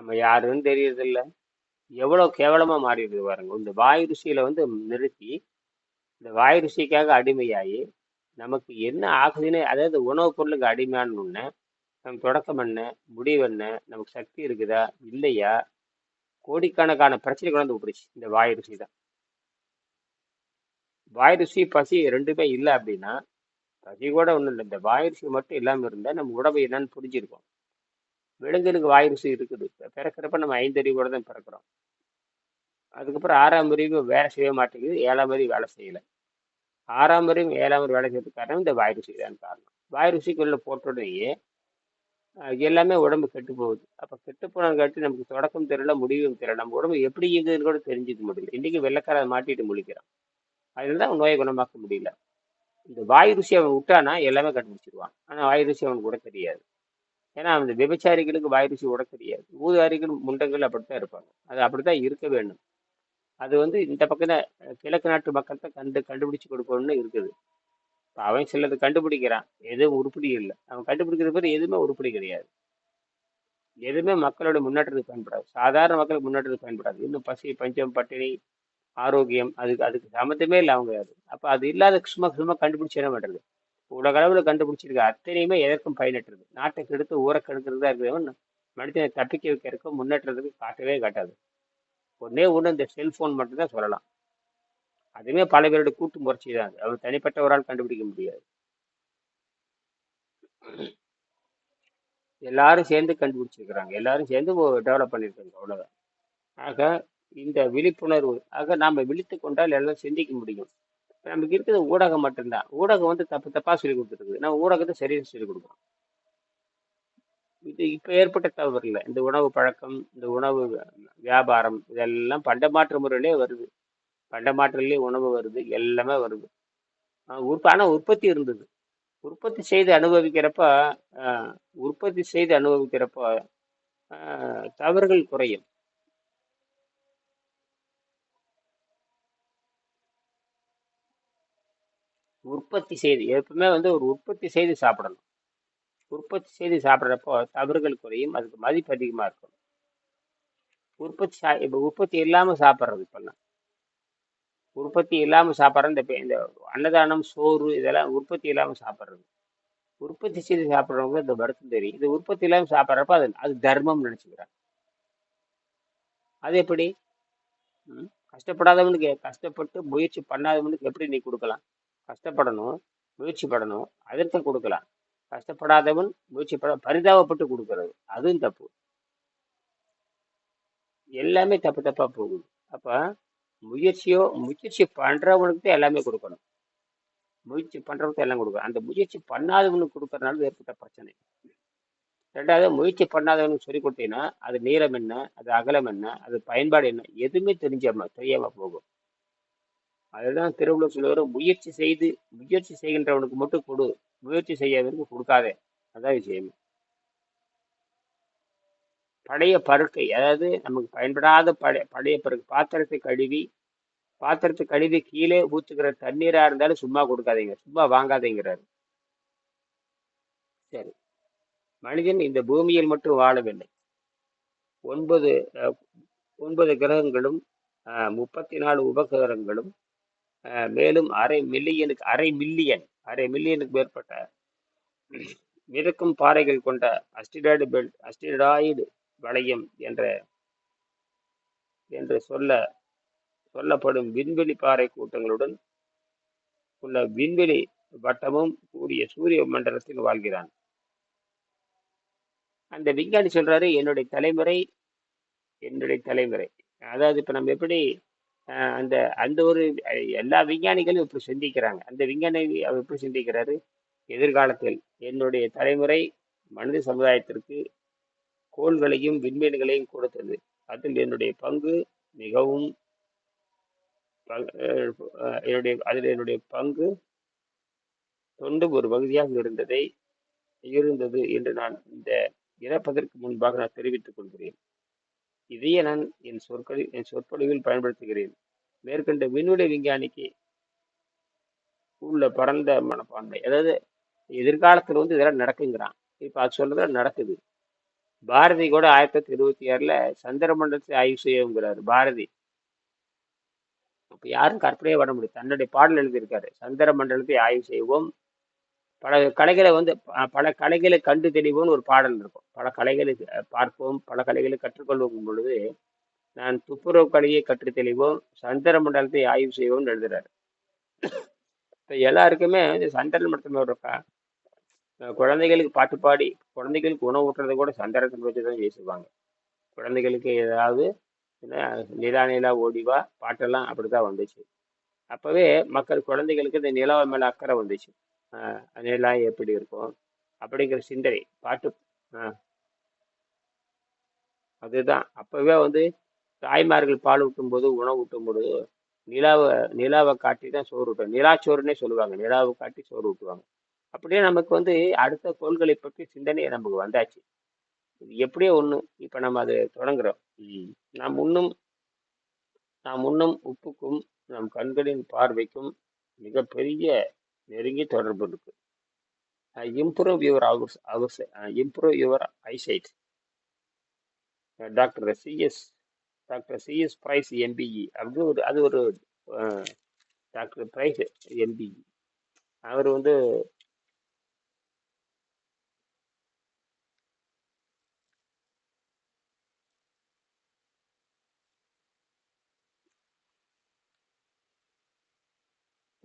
நம்ம யாருன்னு தெரியறதில்ல. எவ்வளோ கேவலமாக மாறிடுது பாருங்க. இந்த வாய் ருசியில் வந்து நிறுத்தி இந்த வாய் ருசிக்காக அடிமையாகி நமக்கு என்ன ஆகுதுன்னு அதாவது உணவுப் பொருளுக்கு அடிமையான உடனே நம்ம தொடக்கம் என்ன முடிவு என்ன நமக்கு சக்தி இருக்குதா இல்லையா? கோடிக்கணக்கான பிரச்சனை கொண்டு விட்டுருச்சு இந்த வாயு ருசி தான். வாய் ருசி பசி ரெண்டுமே இல்லை அப்படின்னா பசி கூட ஒன்றும் இல்லை. இந்த வாய் ருசி மட்டும் இல்லாமல் இருந்தால் நம்ம உடம்பு என்னன்னு புரிஞ்சிருக்கோம். விலங்குகளுக்கு வாய் ருசி இருக்குது. பிறக்கிறப்ப நம்ம ஐந்தறிவு கூட தான் பிறக்கிறோம். அதுக்கப்புறம் ஆறாம் அறிவு வேலை செய்ய மாட்டேங்குது. ஏழாம் அறிவு வேலை செய்யலை. ஆறாம் அறிவு ஏழாம் அறிவு வேலை செய்யறதுக்கு காரணம் இந்த வாய் ருசி தான் காரணம். வாய் ருசிக்குள்ள போட்டோடனேயே எல்லாமே உடம்பு கெட்டு போகுது. அப்போ கெட்டு போனங்காட்டி நமக்கு தொடக்கம் தெரியல முடிவும் தெரியல. நம்ம உடம்பு எப்படி இயங்குதுன்னு கூட தெரிஞ்சுக்க முடியல. இன்றைக்கி வெள்ளைக்கார மாட்டிட்டு முழிக்கிறான். அதில் தான் நோயை குணமாக்க முடியல. இந்த வாய் ருசி அவன் விட்டானா எல்லாமே கண்டுபிடிச்சிருவான். ஆனால் வாய் ருசி அவனுக்கு கூட தெரியாது. ஏன்னா அந்த விபச்சாரிகளுக்கு வாய் ருசி தெரியாது. ஊதாரிகள் முண்டங்கள் அப்படித்தான் இருப்பாங்க. அது அப்படித்தான் இருக்க வேண்டும். அது வந்து இந்த பக்கம் தான் கிழக்கு நாட்டு மக்கள் தான் கண்டு கண்டுபிடிச்சு கொடுக்கணும்னு இருக்குது. இப்போ அவன் சிலது கண்டுபிடிக்கிறான். எதுவும் உருப்படி இல்லை. அவன் கண்டுபிடிக்கிற பேர் எதுவுமே உருப்படி கிடையாது. எதுவுமே மக்களோட முன்னேற்றத்துக்கு பயன்படாது. சாதாரண மக்களுக்கு முன்னேற்றத்துக்கு பயன்படாது. இன்னும் பசி பஞ்சம் பட்டினி ஆரோக்கியம் அதுக்கு அதுக்கு சம்மந்தமே இல்லை அவங்க அது. அப்போ அது இல்லாத சும்மா சும்மா கண்டுபிடிச்சு என்ன பண்ணுறது உலக அளவில் கண்டுபிடிச்சிருக்க அத்தனையுமே எதற்கும் பயனற்றது. நாட்டை கெடுத்து ஊரை கெடுக்கிறது தான் மனிதனை தப்பிக்க வைக்கிறதுக்கும் முன்னேற்றத்துக்கு காட்டவே காட்டாது. ஒன்னே ஒன்று இந்த செல்ஃபோன் மட்டும்தான் சொல்லலாம். அதுவுமே பல பேருடைய கூட்டு முயற்சி தான் அவர் தனிப்பட்ட ஒரு ஆள் கண்டுபிடிக்க முடியாது. எல்லாரும் சேர்ந்து கண்டுபிடிச்சிருக்கிறாங்க. எல்லாரும் சேர்ந்து டெவலப் பண்ணியிருக்காங்க. அவ்வளோதான் ஆக இந்த விழிப்புணர்வு ஆக நாம் விழித்து கொண்டால் எல்லாம் சிந்திக்க முடியும். நமக்கு இருக்கிறது ஊடகம் மட்டும்தான். ஊடகம் வந்து தப்பு தப்பாக சொல்லி கொடுத்துருக்குது. நம்ம ஊடகத்தை சரியாக சொல்லிக் கொடுக்குறோம் இது இப்போ ஏற்பட்ட தவறு இல்லை. இந்த உணவு பழக்கம் இந்த உணவு வியாபாரம் இதெல்லாம் பண்டமாற்று முறையிலே வருது. பண்டமாற்றிலே உணவு வருது. எல்லாமே வருது. உற்ப ஆனால் உற்பத்தி இருந்தது. உற்பத்தி செய்து அனுபவிக்கிறப்ப உற்பத்தி செய்து அனுபவிக்கிறப்ப தவறுகள் குறையும். உற்பத்தி செய்து எப்பவுமே வந்து ஒரு உற்பத்தி செய்து சாப்பிடணும். உற்பத்தி செய்து சாப்பிட்றப்போ தவறுகள் குறையும் அதுக்கு மதிப்பு அதிகமாக இருக்கும் உற்பத்தி சா இப்போ உற்பத்தி இல்லாமல் சாப்பிட்றது இப்போல்லாம். உற்பத்தி இல்லாமல் சாப்பிட்ற இந்த இந்த அன்னதானம் சோறு இதெல்லாம் உற்பத்தி இல்லாமல் சாப்பிட்றது. உற்பத்தி செய்து சாப்பிட்றவங்க இந்த வருத்தம் தெரியும். இது உற்பத்தி இல்லாமல் சாப்பிட்றப்ப அது அது தர்மம் நினச்சிக்கிறாங்க. அது எப்படி? கஷ்டப்படாதவனுக்கு கஷ்டப்பட்டு முயற்சி பண்ணாதவனுக்கு எப்படி நீ கொடுக்கலாம்? கஷ்டப்படணும் முயற்சி படணும் அதற்கு கொடுக்கலாம். கஷ்டப்படாதவன் முயற்சி பட பரிதாபப்பட்டு கொடுக்கறது. அதுவும் தப்பு. எல்லாமே தப்பு தப்பா போகுது. அப்ப முயற்சியோ முயற்சி பண்றவனுக்கு தான் எல்லாமே கொடுக்கணும். முயற்சி பண்றவனுக்கு எல்லாம் கொடுக்கணும். அந்த முயற்சி பண்ணாதவனுக்கு கொடுக்கறதுனால ஏற்பட்ட பிரச்சனை. ரெண்டாவது முயற்சி பண்ணாதவனுக்கு சொல்லி கொடுத்தீங்கன்னா அது நீளம் என்ன அது அகலம் என்ன அது பயன்பாடு என்ன எதுவுமே தெரிஞ்சாம தெரியாம போகும். அதுதான் திருவள்ளுவர் சொல்லுவார் முயற்சி செய்து முயற்சி செய்கின்றவனுக்கு மட்டும் கொடு. முயற்சி செய்யாதவனுக்கு கொடுக்காதே. அதான் விஷயம். பழைய பருக்கை அதாவது நமக்கு பயன்படாத பழைய பழைய பருக்கு பாத்திரத்தை கழுவி பாத்திரத்தை கழுவி கீழே ஊத்துக்கிற தண்ணீரா இருந்தாலும் சும்மா கொடுக்காதீங்க சும்மா வாங்காதீங்கிறாரு. சரி. மனிதன் இந்த பூமியில் மட்டும் வாழவில்லை. ஒன்பது ஒன்பது கிரகங்களும் முப்பத்தி நாலு உபகிரகங்களும் மேலும் அரை மில்லியனுக்கு அரை மில்லியன் அரை மில்லியனுக்கு மேற்பட்ட மிதக்கும் பாறைகள் கொண்ட அஸ்டிராய்டு பெல்ட் அஸ்டிராய்டு வளையம் என்ற என்று சொல்ல சொல்லப்படும் விண்வெளி பாறை கூட்டங்களுடன் உள்ள விண்வெளி வட்டமும் கூடிய சூரிய மண்டலத்தில் வாழ்கிறான். அந்த விஞ்ஞானி சொல்றாரு என்னுடைய தலைமுறை என்னுடைய தலைமுறை. அதாவது இப்ப நம்ம எப்படி அந்த அந்த ஒரு எல்லா விஞ்ஞானிகளும் இப்படி சிந்திக்கிறாங்க. அந்த விஞ்ஞானி அவர் எப்படி சிந்திக்கிறாரு? எதிர்காலத்தில் என்னுடைய தலைமுறை மனித சமுதாயத்திற்கு கோள்களையும் விண்மீன்களையும் கொடுத்தது. அதில் என்னுடைய பங்கு மிகவும் பங்கு- என்னுடைய அதில் என்னுடைய பங்கு தொண்டு ஒரு பகுதியாக இருந்ததை இருந்தது என்று நான் இந்த இறப்பதற்கு முன்பாக நான் தெரிவித்துக் கொள்கிறேன். இதையே நான் என் சொற்களில் என் சொற்பொழிவில் பயன்படுத்துகிறேன். மேற்கண்ட விண்வெளி விஞ்ஞானிக்கு உள்ள பரந்த மனப்பான்மை. அதாவது எதிர்காலத்தில் வந்து இதெல்லாம் நடக்குங்கிறான். இப்போ அது சொல்றது நடக்குது. பாரதி கூட ஆயிரத்தி தொள்ளாயிரத்தி இருபத்தி ஆறுல சந்திர மண்டலத்தை ஆய்வு செய்யுங்கிறாரு பாரதி. அப்ப யாரும் கற்பனையே வர முடியும் தன்னுடைய பாடல் எழுதியிருக்காரு. சந்திர மண்டலத்தை ஆய்வு செய்வோம். பல கலைகளை வந்து ப- பல கலைகளை கண்டு தெளிவோம்னு ஒரு பாடல் இருக்கும். பல கலைகளை பார்ப்போம் பல கலைகளை கற்றுக்கொள்வோம் பொழுது நான் துப்புரவு கலையை கற்று தெளிவோம் சந்திர மண்டலத்தை ஆய்வு செய்வோம்னு எழுதுறாரு. இப்போ எல்லாருக்குமே இந்த சந்திர மண்டலத்தோட இருக்கா குழந்தைகளுக்கு பாட்டு பாடி குழந்தைகளுக்கு உணவு ஊட்டுறதை கூட சந்திரத்தை வச்சு தான் பேசுவாங்க. குழந்தைகளுக்கு ஏதாவது நிலா நிலா ஓடிவா பாட்டெல்லாம் அப்படி தான் வந்துச்சு. அப்போவே மக்கள் குழந்தைகளுக்கு இந்த நிலாவை மேலே அக்கறை வந்துச்சு. நிலா எப்படி இருக்கும்? அப்படிங்கிற சிந்தனை பாட்டு. அதுதான். அப்பவே வந்து தாய்மார்கள் பால் ஊட்டும் போது உணவு ஊட்டும் பொழுது நிலாவை நிலாவை காட்டி தான் சோறு ஊட்டுவாங்க. நிலாச்சோறுன்னே சொல்லுவாங்க. நிலாவை காட்டி சோறு ஊட்டுவாங்க. அப்படியே நமக்கு வந்து அடுத்த கோள்களை பற்றி சிந்தனை நமக்கு வந்தாச்சு. இது எப்படியோ ஒன்று இப்போ நம்ம அதை தொடங்குறோம். நாம் உண்ணும் நாம் உண்ணும் உப்புக்கும் நம் கண்களின் பார்வைக்கும் மிகப்பெரிய நெருங்கி தொடர்பு இருக்கு. Improve your hours hours improve your eyesight doctor CS doctor CS price MBE அப்படி ஒரு அது ஒரு டாக்டர் பிரைஸ் எம்பிஇ அவர் வந்து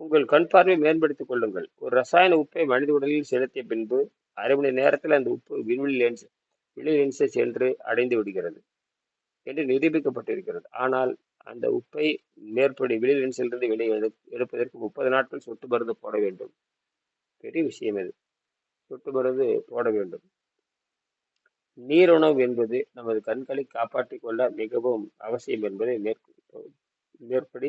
உங்கள் கண் பார்வை மேம்படுத்திக் கொள்ளுங்கள். ஒரு ரசாயன உப்பை மனித உடலில் செலுத்திய பின்பு அரை மணி நேரத்தில் அந்த உப்பு விண்வெளி லென்ஸ் விழி லென்ஸை சென்று அடைந்து விடுகிறது என்று நிரூபிக்கப்பட்டிருக்கிறது. ஆனால் அந்த உப்பை மேற்படி விழி லென்ஸிலிருந்து விலை எடு எடுப்பதற்கு முப்பது நாட்கள் சொட்டு மருந்து போட வேண்டும். பெரிய விஷயம் இது. சொட்டு மருந்து போட வேண்டும். நீருணவு என்பது நமது கண்களை காப்பாற்றிக் கொள்ள மிகவும் அவசியம் என்பதை மேற்படி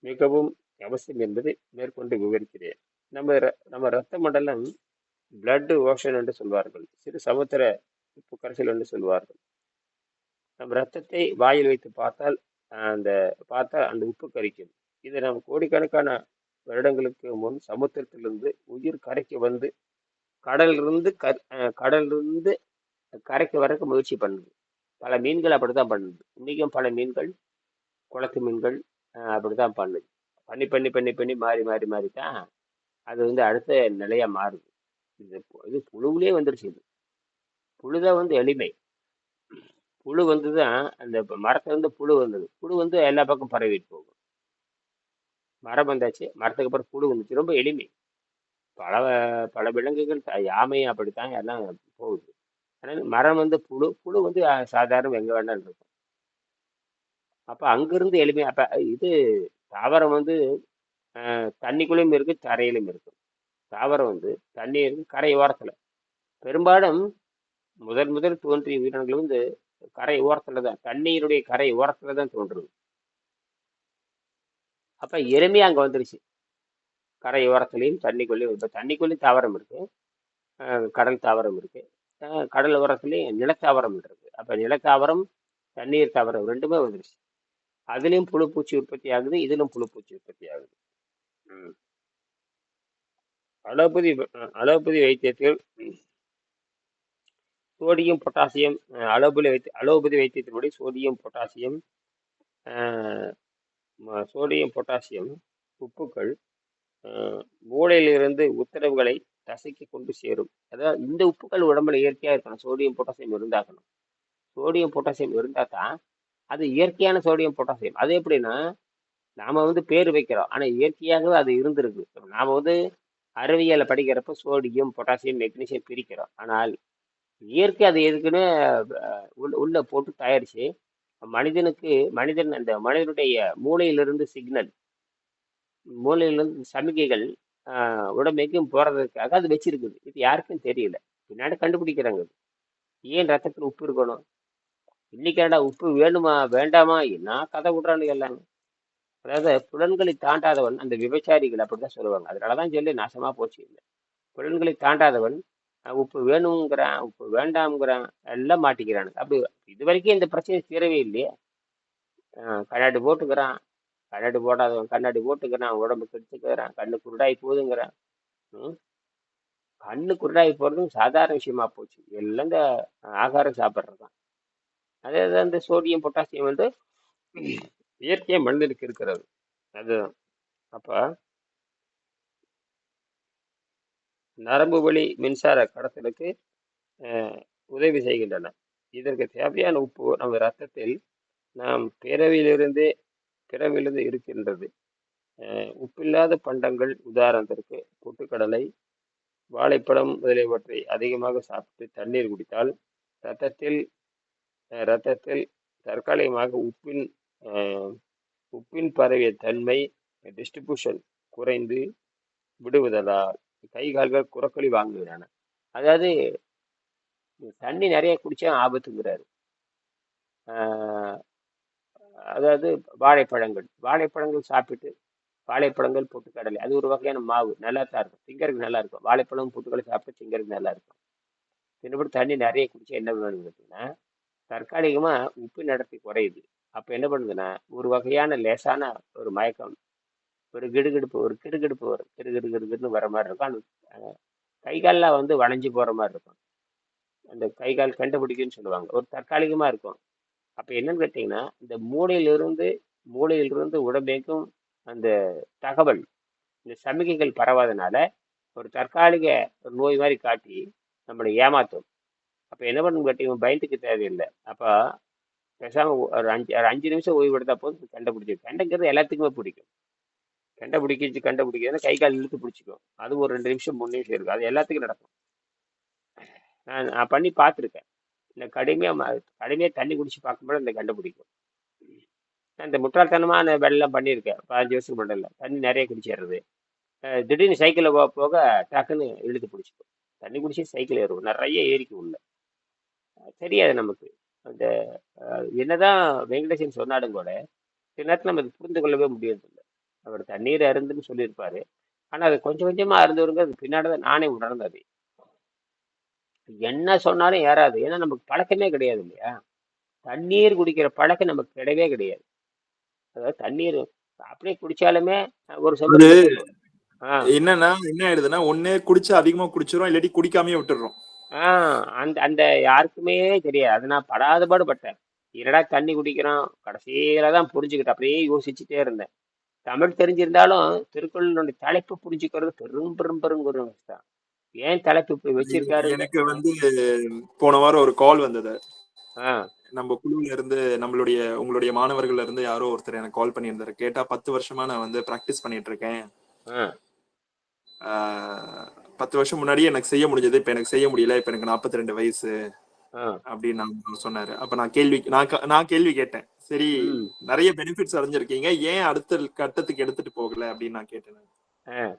மிகவும் அவசியம் என்பதை மேற்கொண்டு விவரிக்கிறேன். நம்ம ர- நம்ம இரத்த மண்டலம் பிளட் ஓஷன் என்று சொல்வார்கள். சிறு சமுத்திர உப்பு கரைசல் என்று சொல்வார்கள். நம் ரத்தத்தை வாயில் வைத்து பார்த்தால் அந்த பார்த்தால் அந்த உப்பு கரிக்கும். இது நாம் கோடிக்கணக்கான வருடங்களுக்கு முன் சமுத்திரத்திலிருந்து உயிர் கரைக்கு வந்து கடலிருந்து கர் கடலிருந்து கடலிலிருந்து கரைக்கு வரக்கு முயற்சி பண்ணுது. பல மீன்கள் அப்படித்தான் பண்ணுது. இன்றைக்கும் பல மீன்கள் குளத்து மீன்கள் அப்படி தான் பண்ணுது. பண்ணி பண்ணி பண்ணி பண்ணி மாறி மாறி மாறி தான் அது வந்து அடுத்த நிலையாக மாறுது. இது இது புழுவுலேயே வந்துருச்சு இது. புழுதான் வந்து எளிமை. புழு வந்து தான் அந்த இப்ப மரத்துல இருந்து புழு வந்தது. புழு வந்து எல்லா பக்கம் பரவிட்டு போகும். மரம் வந்தாச்சு மரத்துக்கு அப்புறம் புழு வந்துச்சு. ரொம்ப எளிமை. பல பல விலங்குகள் யாமையும் அப்படித்தான் எல்லாம் போகுது. ஆனால் மரம் வந்து புழு புழு வந்து சாதாரண எங்கே வேணாலும் இருக்கும். அப்போ அங்கிருந்து எளிமை அப்போ இது தாவரம் வந்து தண்ணிக்குள்ளேயும் இருக்கு தரையிலும் இருக்கும் தாவரம் வந்து தண்ணி இருக்கு கரை ஓரத்தில். பெரும்பாலும் முதல் முதல் தோன்றிய உயிரினங்கள் வந்து கரை ஓரத்தில் தான் தண்ணீருடைய கரை ஓரத்தில் தான் தோன்றுது. அப்போ எளிமையாக அங்கே வந்துருச்சு. கரை ஓரத்துலேயும் தண்ணிக்குள்ளேயும் இப்போ தண்ணிக்குள்ளேயும் தாவரம் இருக்குது கடல் தாவரம் இருக்குது கடல் ஓரத்துலேயும் நிலத்தாவரம் இருக்குது அப்போ நிலத்தாவரம் தண்ணீர் தாவரம் ரெண்டுமே வந்துருச்சு. அதுலேயும் புழு பூச்சி உற்பத்தி ஆகுது இதிலும் புழு பூச்சி உற்பத்தி ஆகுது. அலோபதி அலோபதி வைத்தியத்தில் சோடியம் பொட்டாசியம் அலோபதி வைத்திய அலோபதி வைத்தியத்தின்படி சோடியம் பொட்டாசியம் சோடியம் பொட்டாசியம் உப்புக்கள் மூளையிலிருந்து உத்தரவுகளை தசைக்கு கொண்டு சேரும். அதாவது இந்த உப்புக்கள் உடம்புல இயற்கையாக இருக்கணும். சோடியம் பொட்டாசியம் இருந்தாக்கணும் சோடியம் பொட்டாசியம் இருந்தால் தான் அது இயற்கையான சோடியம் பொட்டாசியம் அது எப்படின்னா நாம் வந்து பேர் வைக்கிறோம். ஆனால் இயற்கையாகவே அது இருந்திருக்கு. நாம் வந்து அறிவியலை படிக்கிறப்ப சோடியம் பொட்டாசியம் மெக்னீசியம் பிரிக்கிறோம். ஆனால் இயற்கை அது எதுக்குன்னு உள்ளே போட்டு தயாரிச்சு மனிதனுக்கு மனிதன் அந்த மனிதனுடைய மூளையிலிருந்து சிக்னல் மூளையிலிருந்து சமிகைகள் உடம்பைக்கும் போகிறதுக்காக அது வச்சிருக்குது. இது யாருக்கும் தெரியல. பின்னாடி கண்டுபிடிக்கிறாங்க. ஏன் ரத்தத்தில் உப்பு இருக்கணும்? இன்னைக்காடா உப்பு வேணுமா வேண்டாமா? என்ன கதை விடுறானுங்க எல்லாம் அதாவது புலன்களை தாண்டாதவன் அந்த விபச்சாரிகள் அப்படிதான் சொல்லுவாங்க. அதனாலதான் சொல்லி நாசமாக போச்சு இல்லை புலன்களை தாண்டாதவன் உப்பு வேணுங்கிறான் உப்பு வேண்டாம்ங்கிறான் எல்லாம் மாட்டிக்கிறானுங்க. அப்படி இது வரைக்கும் இந்த பிரச்சனை தீரவே இல்லையே. கண்ணாடி போட்டுக்கிறான். கண்ணாடி போடாதவன் கண்ணாடி போட்டுக்கிறான் உடம்பு கெடுத்துக்கிறான் கண்ணு குருடாய் போகுதுங்கிறான். ம்? கண்ணு குருடாய் போகிறதும் சாதாரண விஷயமா போச்சு. எல்லாம் இந்த ஆகாரம் சாப்பிட்றது தான் அதே தான் இந்த சோடியம் பொட்டாசியம் வந்து இயற்கையாக மனிதனுக்கு இருக்கிறது. அதுதான். அப்போ நரம்பு வழி மின்சார கடத்தலுக்கு உதவி செய்கின்றன. இதற்கு தேவையான உப்பு நம்ம ரத்தத்தில் நாம் பிறவியிலிருந்தே பிறவிலிருந்து இருக்கின்றது. உப்பில்லாத பண்டங்கள் உதாரணத்திற்கு பொட்டுக்கடலை வாழைப்பழம் முதலியவற்றை அதிகமாக சாப்பிட்டு தண்ணீர் குடித்தால் ரத்தத்தில் இரத்தத்தில் ரத்தத்தில் தற்காலிகமாக உப்பின் உப்பின் பரவிய தன்மை டிஸ்ட்ரிபியூஷன் குறைந்து விடுவதால் கை கால்கள் குறக்கொலி வாங்குகிறான. அதாவது தண்ணி நிறைய குடிச்சா ஆபத்துங்கிறாரு. அதாவது வாழைப்பழங்கள் வாழைப்பழங்கள் சாப்பிட்டு வாழைப்பழங்கள் பொட்டுக்கடலை அது ஒரு வகையான மாவு நல்லா தான் இருக்கும். திங்கருக்கு நல்லா இருக்கும் வாழைப்பழம் பொட்டுக்கடலை சாப்பிட்டு திங்கருக்கு நல்லா இருக்கும் தின்னப்படி தண்ணி நிறைய குடிச்சா என்ன பண்ணுன்னு பார்த்தீங்கன்னா தற்காலிகமாக உப்பு நடத்தி குறையுது. அப்போ என்ன பண்ணுதுன்னா ஒரு வகையான லேசான ஒரு மயக்கம் ஒரு கிடுகிடுப்பு ஒரு கிடுகிடுப்பு வரும். கிடுகிடு கிடுகிடுன்னு வர மாதிரி இருக்கும். அந்த கை கால்லாம் வந்து வளைஞ்சு போகிற மாதிரி இருக்கும். அந்த கை கால் கண்டுபிடிக்குன்னு சொல்லுவாங்க. ஒரு தற்காலிகமாக இருக்கும். அப்போ என்னன்னு கேட்டிங்கன்னா இந்த மூளையிலிருந்து மூளையிலிருந்து உடம்பேக்கும் அந்த தகவல் இந்த சமிகைகள் பரவாதனால ஒரு தற்காலிக ஒரு நோய் மாதிரி காட்டி நம்மளை ஏமாத்தும். அப்போ என்ன பண்ணணும் கேட்டீங்கன்னா பயந்துக்கு தேவையில்லை. அப்போ பேசாமல் ஒரு அஞ்சு ஒரு அஞ்சு நிமிஷம் ஓய்வு எடுத்தா போதும். கண்டை பிடிச்சிடும் கண்டைங்கிறது எல்லாத்துக்குமே பிடிக்கும். கண்டுபிடிக்கிச்சு கண்டுபிடிக்கிறதுனா கை கால் இழுத்து பிடிச்சிக்கும். அது ஒரு ரெண்டு நிமிஷம் மூணு நிமிஷம் இருக்கும் அது எல்லாத்துக்கும் நடக்கும். நான் நான் பண்ணி பார்த்துருக்கேன். இந்த கடுமையாக கடுமையாக தண்ணி குடிச்சு பார்க்கும்போது இந்த கண்டுபிடிக்கும் நான் இந்த முட்டாள்தனமான வேலைலாம் பண்ணியிருக்கேன். பதினஞ்சு வருஷத்துக்கு முன்னாடி தண்ணி நிறைய குடிச்சிடுறது. திடீர்னு சைக்கிளில் போக போக டக்குன்னு இழுத்து பிடிச்சிக்கும். தண்ணி குடிச்சு சைக்கிள் ஏறுவோம். நிறைய ஏரிக்கும் உள்ள. தெரியாது நமக்கு. அந்த என்னதான் வெங்கடேசன் சொன்னாலும் கூட சில நேரத்தில் நம்ம புரிந்து கொள்ளவே முடியறதில்லை. அவர் தண்ணீர் அருந்துன்னு சொல்லியிருப்பாரு. ஆனால் அது கொஞ்சம் கொஞ்சமாக அருந்துவருங்க அது பின்னாடி தான் நானே உணர்ந்தது என்ன சொன்னாலும் ஏறாது. ஏன்னா நமக்கு பழக்கமே கிடையாது இல்லையா? தண்ணீர் குடிக்கிற பழக்கம் நமக்கு கிடையவே கிடையாது. அதாவது தண்ணீர் அப்படியே குடிச்சாலுமே ஒரு ஆ என்னன்னா என்ன ஆயிடுதுன்னா ஒண்ணு குடிச்சு அதிகமா குடிச்சிரும் இல்லாட்டி குடிக்காமயே விட்டுறோம் ஆ அந்த அந்த யாருக்குமே தெரியாது. அது நான் படாத பாடுபட்டேன். என்னடா தண்ணி குடிக்கிறோம் கடைசியில தான் புரிஞ்சுக்கிட்டேன். அப்படியே யோசிச்சுட்டே இருந்தேன். தமிழ் தெரிஞ்சிருந்தாலும் திருக்குறளுடைய தலைப்பு புரிஞ்சுக்கிறது பெரும் பெரும் பெரும் ஒரு கஷ்டம் ஏன் தலைப்பு இப்படி வச்சிருக்காரு? எனக்கு வந்து போன வாரம் ஒரு கால் வந்தது. ஆ. நம்ம குழுல இருந்து நம்மளுடைய உங்களுடைய மாணவர்கள்ல இருந்து யாரோ ஒருத்தர் எனக்கு கால் பண்ணியிருந்தாரு. கேட்டா பத்து வருஷமா நான் வந்து பிராக்டிஸ் பண்ணிட்டு இருக்கேன். ஆ. ஆஹ் பத்து வருஷம் முன்னாடியே எனக்கு செய்ய முடிஞ்சது இப்ப எனக்கு செய்ய முடியல இப்ப எனக்கு 42 ரெண்டு வயசு அப்படின்னு நான் சொன்னாரு. அப்ப நான் கேள்வி நான் நான் கேள்வி கேட்டேன். சரி நிறைய பெனிஃபிட்ஸ் அடைஞ்சிருக்கீங்க ஏன் அடுத்த கட்டத்துக்கு எடுத்துட்டு போகல அப்படின்னு நான் கேட்டேன்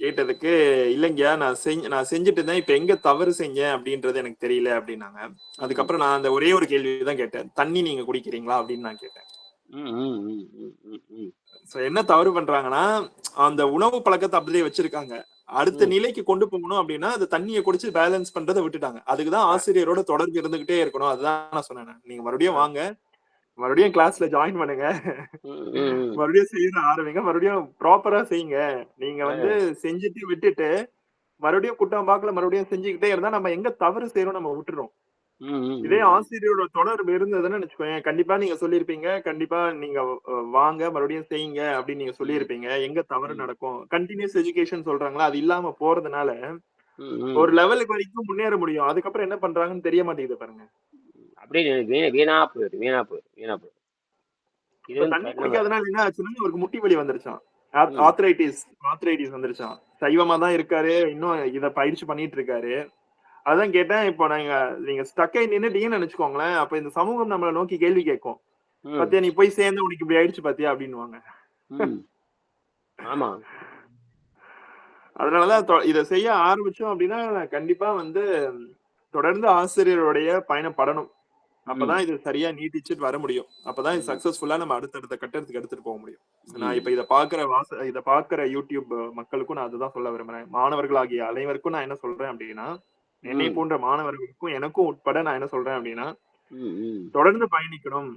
கேட்டதுக்கு இல்லைங்கய்யா நான் செஞ்ச நான் செஞ்சுட்டு இருந்தேன் இப்ப எங்க தவறு செஞ்சேன் அப்படின்றது எனக்கு தெரியல அப்படின்னாங்க. அதுக்கப்புறம் நான் அந்த ஒரே ஒரு கேள்வி தான் கேட்டேன். தண்ணி நீங்க குடிக்கிறீங்களா அப்படின்னு நான் கேட்டேன். என்ன தவறு பண்றாங்கன்னா அந்த உணவு பழக்கத்தை அப்படியே வச்சிருக்காங்க. அடுத்த நிலைக்கு கொண்டு போகணும் அப்படின்னா அந்த தண்ணியை குடிச்சு பேலன்ஸ் பண்றதை விட்டுட்டாங்க. அதுக்குதான் ஆசிரியரோட தொடர்பு இருந்துகிட்டே இருக்கணும். அதுதான் நான் சொன்னேன் நீங்க மறுபடியும் வாங்க. மறுபடியும் கிளாஸ்ல ஜாயின் பண்ணுங்க. மறுபடியும் செய்ய ஆரம்பிங்க. மறுபடியும் ப்ராப்பரா செய்யுங்க. நீங்க வந்து செஞ்சுட்டு விட்டுட்டு மறுபடியும் குட்டாம்பாக்குல மறுபடியும் செஞ்சுக்கிட்டே இருந்தா நம்ம எங்க தவறு செய்யறோம் நம்ம விட்டுறோம். இதே ஆசிரியரோட தொடர்பு இருந்ததுன்னு வச்சுக்கோங்க கண்டிப்பா நீங்க சொல்லியிருப்பீங்க. கண்டிப்பா நீங்க வாங்க மறுபடியும் செய்யுங்க அப்படின்னு நீங்க சொல்லியிருப்பீங்க. எங்க தவறு நடக்கும்? கண்டினியூஸ் எஜுகேஷன் சொல்றாங்களா? அது இல்லாம போறதுனால ஒரு லெவலுக்கு வரைக்கும் முன்னேற முடியும். அதுக்கப்புறம் என்ன பண்றாங்கன்னு தெரிய மாட்டேங்குது பாருங்க. அப்படியே வீணா போயிடும் வீணா போயிடும் வீணா வந்து தண்ணி குடிக்காதனால என்ன ஆச்சுன்னா அவருக்கு முட்டி வலி வந்துருச்சான் ஆத்ரைட்டிஸ் ஆத்ரைட்டிஸ் வந்துருச்சான் சைவமா தான் இருக்காரு. இன்னும் இத பயிற்சி பண்ணிட்டு இருக்காரு. அதான் கேட்டேன் இப்போ நாங்க நீங்க ஸ்டக்கை நின்னுட்டீங்கன்னு நினைச்சுக்கோங்களேன். அப்ப இந்த சமூகம் நம்மளை நோக்கி கேள்வி கேட்கும். பாத்தியா நீ போய் சேர்ந்து உனக்கு இப்படி ஆயிடுச்சு பாத்தியா அப்படின்னுவாங்க. ம். ஆமா. அதனாலதான் இத செய்ய ஆரம்பிச்சோம் அப்படின்னா கண்டிப்பா வந்து தொடர்ந்து ஆசிரியருடைய பயணப்படணும் ம் அப்பதான் இது சரியா நீட்டிச்சுட்டு வர முடியும். அப்பதான் இது சக்சஸ்ஃபுல்லா நம்ம அடுத்தடுத்த கட்டத்துக்கு எடுத்துட்டு போக முடியும். நான் இப்ப இத பாக்குற வாச இத பாக்குற யூடியூப் மக்களுக்கும் நான் அதுதான் சொல்ல விரும்புறேன். மாணவர்களாகிய அனைவருக்கும் நான் என்ன சொல்றேன் அப்படின்னா என்னை போன்ற மாணவர்களுக்கும் எனக்கும் உட்பட நான் என்ன சொல்றேன் அப்படின்னா தொடர்ந்து பயணிக்கணும்.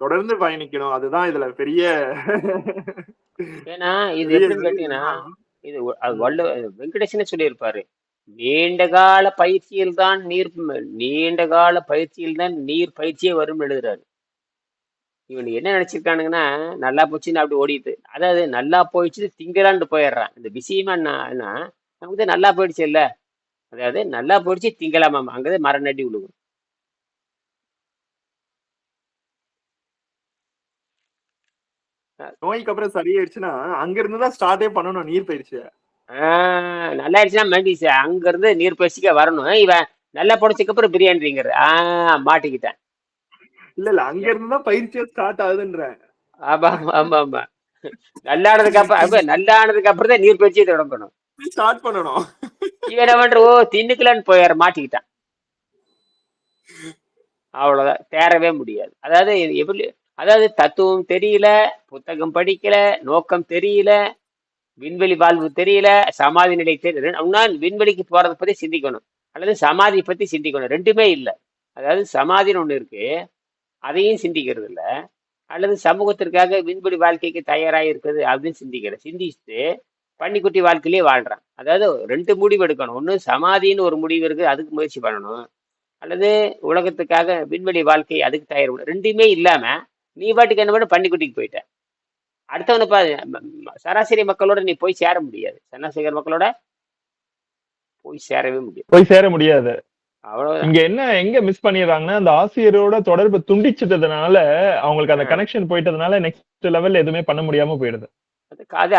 தொடர்ந்து பயணிக்கணும். அதுதான் இதுல பெரிய ஏன்னா இது கேட்டீங்கன்னா இது. வள்ளுவ வெங்கடேசனே சொல்லியிருப்பாரு. நீண்ட கால பயிற்சியில் தான் நீர் நீண்ட கால பயிற்சியில் தான் நீர் பயிற்சியே வரும்னு எழுதுறாரு. இவன் என்ன நினைச்சிருக்கானுங்கன்னா நல்லா போச்சுன்னு அப்படி ஓடிட்டு அதாவது நல்லா போயிடுச்சு திங்கலான்னு போயிடுறான். இந்த விஷயமா என்ன- என்ன நமக்கு தான் நல்லா போயிடுச்சு இல்ல. அதாவது நல்லா போயிடுச்சு திங்கலாமா? அங்கதான் மரம் நட்டி விழுகும். நோய்க்கு அப்புறம் சரியாயிடுச்சுன்னா அங்க இருந்து தான் ஸ்டார்டே பண்ணணும் நீர் பயிற்சி நல்லா ஆயிடுச்சுன்னா மெண்டிஸ் அங்க இருந்து நீர் பயிற்சிக்க வரணும். இவன் நல்லா போனதுக்கு அப்புறம் பிரியாணிங்கிறது ஆஹ் மாட்டிக்கிட்டேன். இல்ல இல்ல அங்க இருந்து தான் பயிற்சியே ஸ்டார்ட் ஆகுதுன்றேன். ஆமா ஆமா ஆமா நல்லானதுக்கு அப்புறம் அப்ப நல்லானதுக்கு அப்புறம் தான் நீர் பயிற்சியை தொடங்கணும். ஸ்டார்ட் பண்ணணும். இவன் என்ன பண்ற ஓ தின்னுக்கலான்னு போயார மாட்டிக்கிட்டான். அவ்வளவுதான். தேரவே முடியாது. அதாவது எப்படி அதாவது தத்துவம் தெரியல புத்தகம் படிக்கல நோக்கம் தெரியல விண்வெளி வாழ்வு தெரியல சமாதி நிலை தெரியல. அவனா விண்வெளிக்கு போறதை பத்தி சிந்திக்கணும். அல்லது சமாதி பத்தி சிந்திக்கணும். ரெண்டுமே இல்லை. அதாவது சமாதின்னு ஒண்ணு இருக்கு. அதையும் சிந்திக்கிறது இல்ல. அல்லது சமூகத்திற்காக விண்வெளி வாழ்க்கைக்கு தயாராக இருக்குது அப்படின்னு சிந்திக்கிற சிந்திச்சுட்டு பன்னிக்குட்டி வாழ்க்கையிலேயே வாழ்றான். அதாவது ரெண்டு முடிவு எடுக்கணும். ஒன்று சமாதின்னு ஒரு முடிவு இருக்கு அதுக்கு முயற்சி பண்ணணும். அல்லது உலகத்துக்காக விண்வெளி வாழ்க்கை அதுக்கு தயார் ரெண்டுமே இல்லாம நீ பாட்டுக்கு என்ன பண்ண? பன்னிக்குட்டிக்கு போயிட்ட. அடுத்தவனை பா சராசரி மக்களோட நீ போய் சேர முடியாது. சராசரி மக்களோட போய் சேரவே முடியாது. போய் சேர முடியாது. இங்க என்ன எங்க மிஸ் பண்ணிடுறாங்கன்னா அந்த ஆசிரியரோட தொடர்பு துண்டிச்சிட்டதுனால அவங்களுக்கு அந்த. கனெக்ஷன் போயிட்டதுனால நெக்ஸ்ட் லெவல்ல எதுவுமே பண்ண முடியாம போயிடுது. அது கா- அது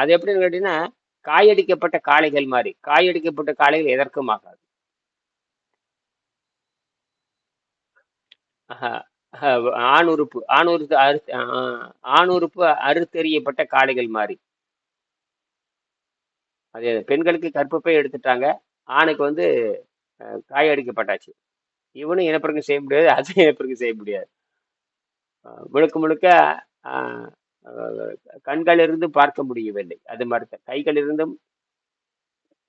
அது எப்படின்னு கேட்டீங்கன்னா காயடிக்கப்பட்ட காளைகள் மாதிரி. காயடிக்கப்பட்ட காளைகள் எதற்கும் ஆகாது. ஆண் உறுப்பு ஆண் உறுப்பு அறு ஆண் உறுப்பு அறுத்தெறியப்பட்ட காளைகள் மாதிரி. அது பெண்களுக்கு கற்பப்பை எடுத்துட்டாங்க. ஆணுக்கு வந்து காயடிக்கப்பட்டாச்சு. இவனும் இனப்பெருக்கம் செய்ய முடியாது அது இனப்பெருக்கம் செய்ய முடியாது. முழுக்க முழுக்க கண்களிலிருந்து பார்க்க முடியவில்லை. அது மாதிரி தான் கைகளிலிருந்தும்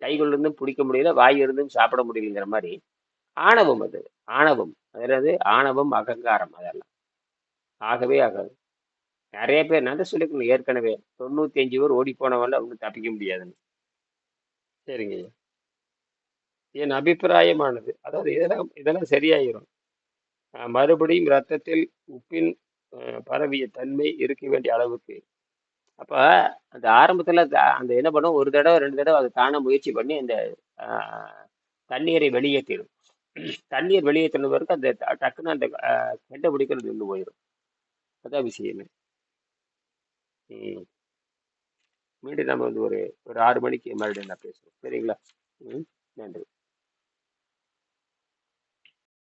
கைகளிலிருந்தும் பிடிக்க முடியல வாயிலிருந்தும் சாப்பிட முடியலைங்கிற மாதிரி ஆணவம் அது. ஆணவம். அதாவது ஆணவம் அகங்காரம் அதெல்லாம். ஆகவே ஆகாது நிறைய பேர் நான் சொல்லிக்கணும் ஏற்கனவே தொண்ணூத்தி அஞ்சு பேர் ஓடி போனவங்கள ஒன்றும் தப்பிக்க முடியாதுன்னு. சரிங்க. என் அபிப்பிராயமானது. அதாவது இதெல்லாம் இதெல்லாம் சரியாயிரும். மறுபடியும் ரத்தத்தில் உப்பின் பரவிய தன்மை இருக்க வேண்டிய அளவுக்கு. அப்போ அந்த ஆரம்பத்தில் அந்த என்ன பண்ணும்? ஒரு தடவை ரெண்டு தடவை அதை தானே முயற்சி பண்ணி அந்த தண்ணீரை வெளியேற்றிடும் தண்ணீர் வெளியேற்றின பிறகு அந்த டக்குன்னு அந்த கெண்டை பிடிக்கிறது நின்று போயிடும். அதான் விஷயமே. மீண்டும் நம்ம வந்து ஒரு ஒரு ஆறு மணிக்கு மறுபடியும் நான் பேசுவோம் சரிங்களா? ம். நன்றி.